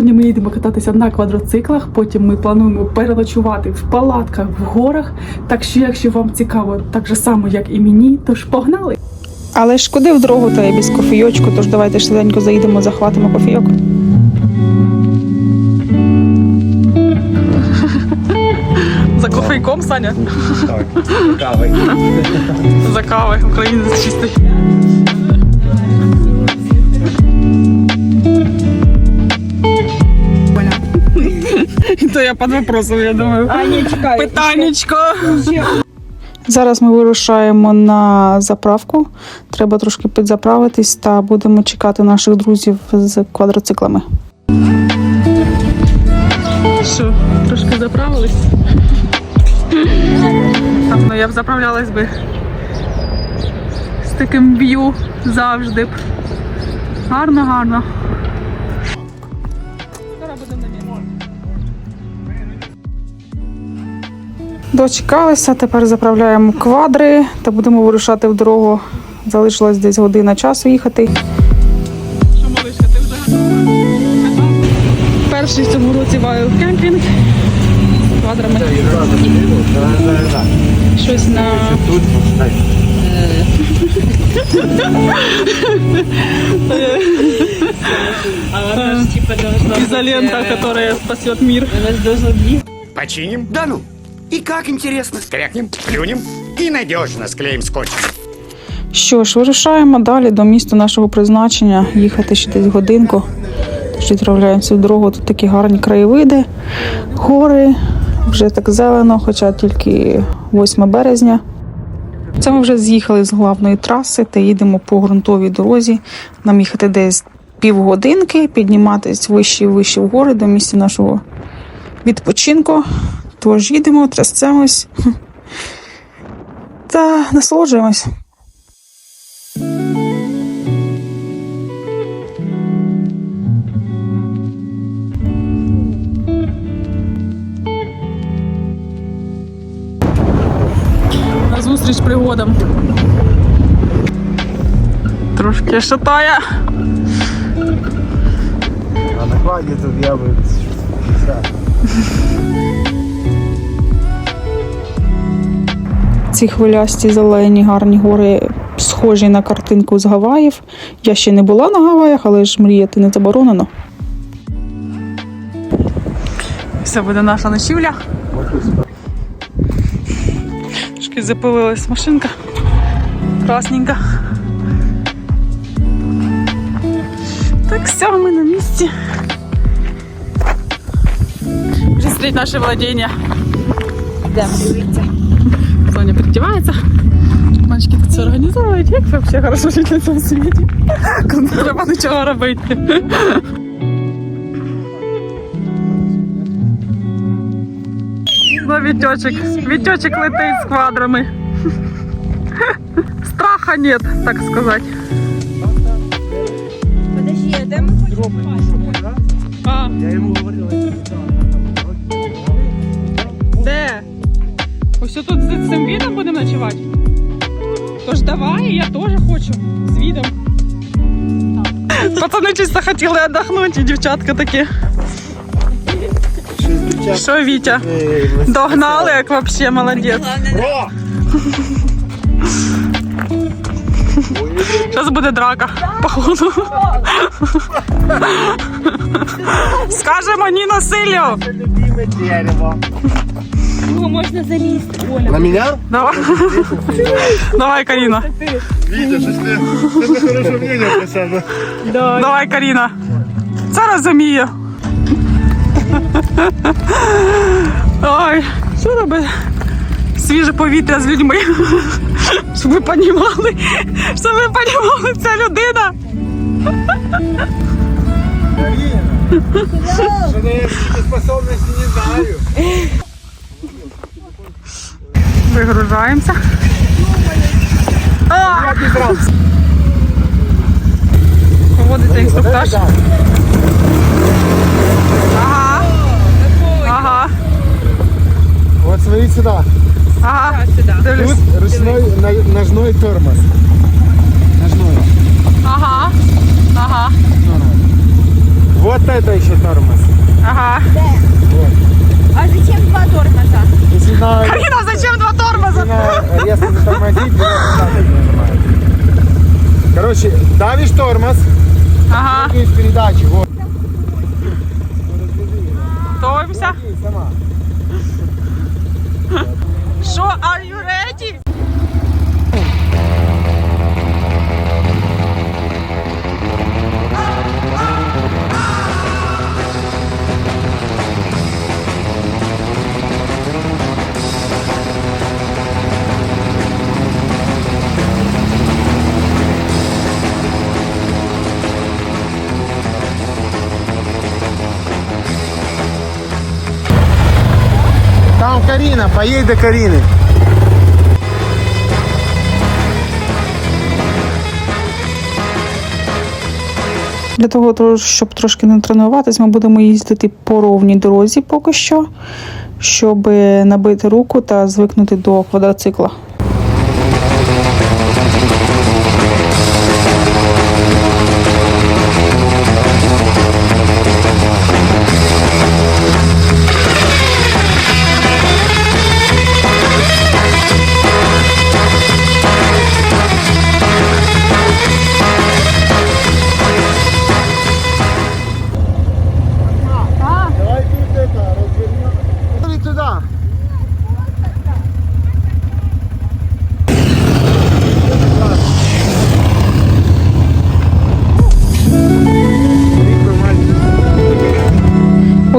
Сьогодні ми їдемо кататися на квадроциклах. Потім ми плануємо переночувати в палатках в горах. Так що, якщо вам цікаво, так же само, як і мені, тож погнали! Але ж куди в дорогу та й без кофійочку, тож давайте швиденько заїдемо, захватимо кофійок. За кофейком, Саня? Так, кави. За кави, українець чистий. То я під вопросом, я думаю. А, ні, чекай. Питаннячко. Зараз ми вирушаємо на заправку. Треба трошки підзаправитись та будемо чекати наших друзів з квадроциклами. Що, трошки заправились? Там, ну я б заправлялась би з таким б'ю завжди б. Гарно, гарно. Дочекалися, тепер заправляємо квадри та будемо вирушати в дорогу. Залишилось десь година часу їхати. Що, малишка, ти вже? Перший в цьому році Camping. З квадрами. Щось на изолента, которая спасет мир. Починим? Да ну. И как интересно? Крякнем, плюнем и надежно склеим скотчем. Що ж, вирушаємо далі до міста нашого призначення. Їхати ще десь годинку. Тож відправляємося в дорогу. Тут такі гарні краєвиди, гори, вже так зелено, хоча тільки 8 березня. Це ми вже з'їхали з головної траси та їдемо по ґрунтовій дорозі. Нам їхати десь півгодинки, підніматись вище і вище в гори до місця нашого відпочинку. Тож їдемо, трясцемось та насолоджуємось. Зустріч пригодам. Трошки шатає. А на кладі тут я би... Ці хвилясті зелені гарні гори схожі на картинку з Гаваїв. Я ще не була на Гаваях, але ж мріяти не заборонено. Це буде наша ночівля. Трошки запилилась машинка. Красненька. Так все, ми на місці. Пристріть наше владіння. Йдемо дивитися. Соня переодевается. Мальчики тут все организовывают. Як вообще хорошо жить на цьому світі. Коли не треба нічого робити. Ну, Вітьочек. Вітьочек летить з квадрами. Страха нет, так сказать. Подожди, а де ми хочемо? А, Я йому говорив, де? Ось тут з цим відом будемо ночувати? Тож давай, я теж хочу. З відом. Пацани чисто хотіли віддохнути, і дівчатка такі. Що, Вітя? Догнали, як вообще молодець. Зараз буде драка, походу. Скажемо ні насиллю. Любиме дерево. О, можна залізти, Оля. На меня? Давай, Давай Каріна. Витя, щось ти, ти хороше мнение себе. Давай, Каріна. Це розумію. Ой, що робить? Свіже повітря з людьми. Щоб ви понімали, щоб ви понімали, ця людина. Що я способності не знаю. Вигружаємося. Проводиться інструктаж. Ага. Ага. Вот смотри сюда. Ага. Дивлюсь. Тут ручной ножной тормоз. Ножной. Ага. Ага. вот это еще тормоз. Ага. Короче, давишь тормоз, Ага. из передачи, вот. Сама. Що, are you ready? Там Карина, поедь до Карины. Для того, щоб трошки не тренуватись, ми будемо їздити по ровній дорозі поки що, щоб набити руку та звикнути до квадроцикла.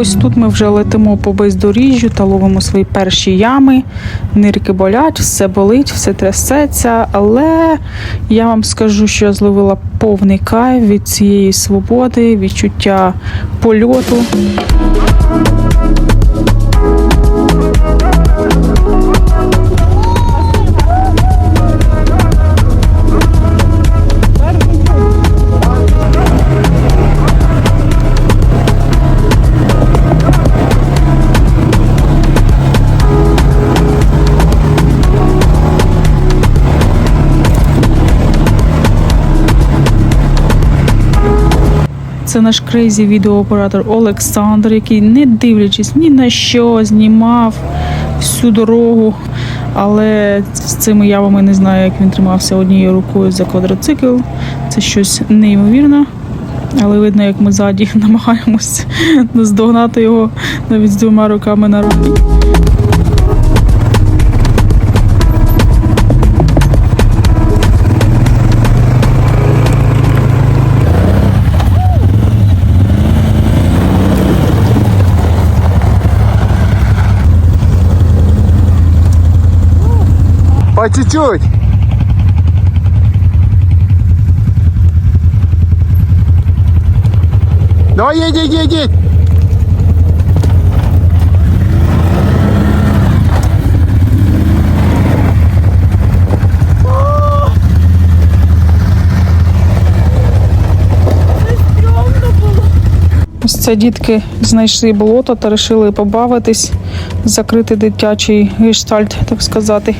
Ось тут ми вже летимо по бездоріжжю та ловимо свої перші ями. Нирки болять, все болить, все трясеться. Але я вам скажу, що я зловила повний кайф від цієї свободи, відчуття польоту. Це наш крейзі відеооператор Олександр, який, не дивлячись ні на що, знімав всю дорогу. Але з цими явами не знаю, як він тримався однією рукою за квадроцикл. Це щось неймовірне. Але видно, як ми ззаді намагаємось наздогнати його навіть з двома руками на руки. Чуть-чуть. Давай едь, едь, едь, едь. Ось це дітки знайшли болото та вирішили побавитись, закрити дитячий гештальт, так сказати.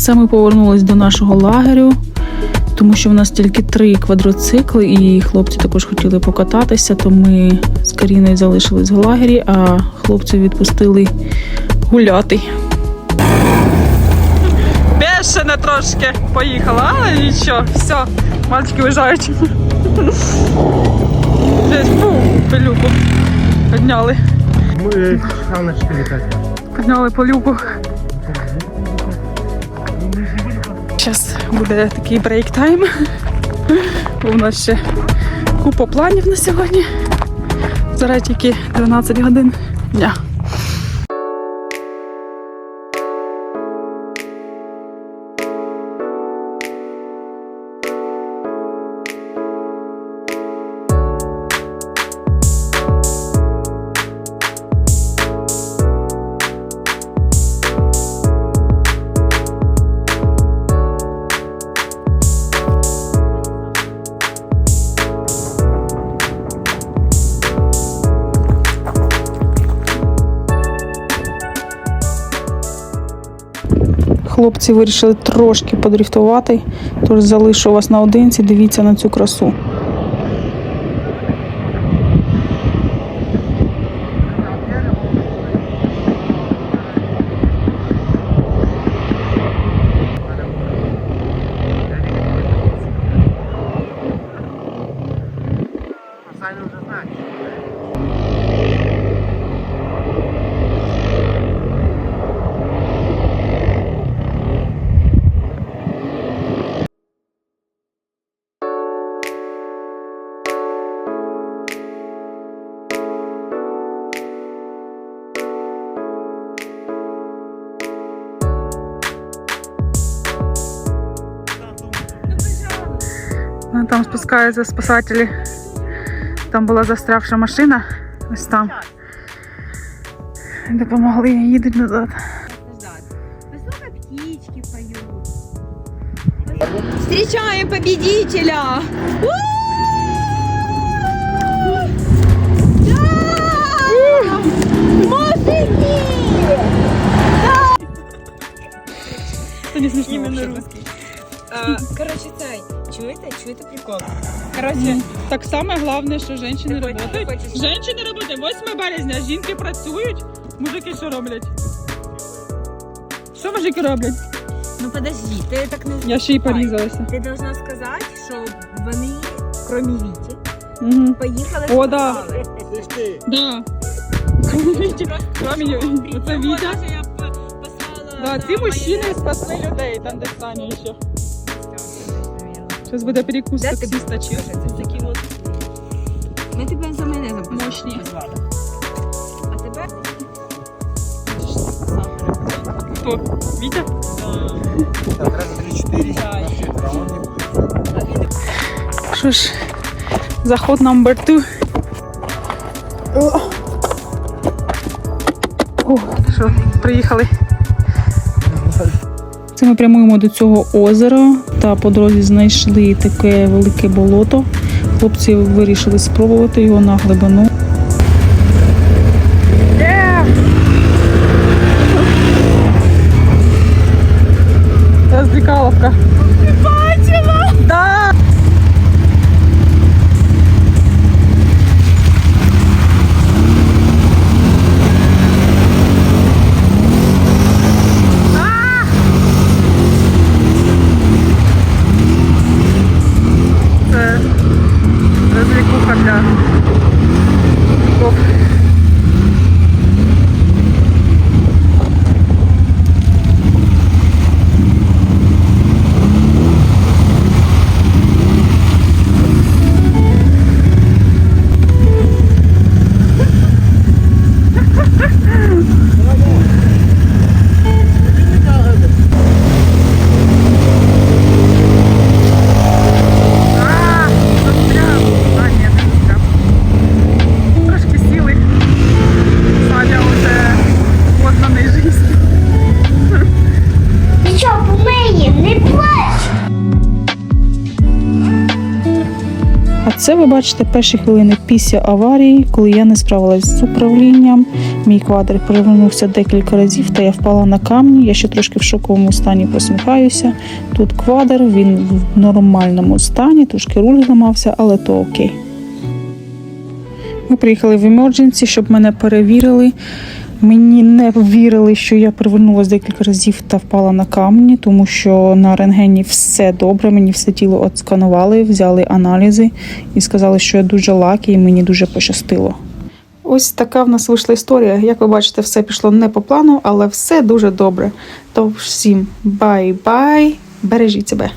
Це ми повернулись до нашого лагерю, тому що в нас тільки три квадроцикли, і хлопці також хотіли покататися, то ми з Каріною залишились в лагері, а хлопців відпустили гуляти. Бешено трошки поїхала, але нічого, все, мальчики виїжджають. Десь фу, пилюку підняли. На 4 5. Підняли по Зараз буде такий брейк-тайм. У нас ще купа планів на сьогодні. Зараз тільки 12 годин дня. Хлопці вирішили трошки подрифтувати, тож залишу вас наодинці, дивіться на цю красу. спускаються спасателі. Там була застрявша машина. Ось там. Допомогли, їдуть назад. Послушай, птички поют. Встречаем победителя! Да! Мужики! Це не смішно. Іменно русський. А, коротше, цей, Чуєте? Чуєте прикол? Коротше, Так саме головне, що жінки хочеш- Жінки працюють. 8 березня, жінки працюють. Мужики що роблять? Що мужики роблять? ну подожди, ти так не Я ще й порізалася. Ти должна сказати, що вони, крім Віті, Угу. поїхали О, да. спасали. Да. Кроме Ю- Це Вітя. Да, ці мужчини спасли людей, там де Саня ще. Зараз буде перекус ти таксиста Це такі от. Ми тебе за послали. Мощні. А тебе? Хто? Вітя? Так, раз, три, будет. Що ж, заход номер 2. О, що, приїхали. Ми прямуємо до цього озера та по дорозі знайшли таке велике болото. Хлопці вирішили спробувати його на глибину. Це Бачила! Це ви бачите перші хвилини після аварії, коли я не справилась з управлінням. Мій квадр перевернувся декілька разів, та я впала на камні. Я ще трошки в шоковому стані посміхаюся. Тут квадр, він в нормальному стані, трошки руль зламався, але то окей. Ми приїхали в емердженсі, щоб мене перевірили. Мені не вірили, що я перевернулася декілька разів та впала на камні, тому що на рентгені все добре. Мені все тіло отсканували, взяли аналізи і сказали, що я дуже лакі і мені дуже пощастило. ось така в нас вийшла історія. Як ви бачите, все пішло не по плану, але все дуже добре. То всім бай-бай, бережіть себе.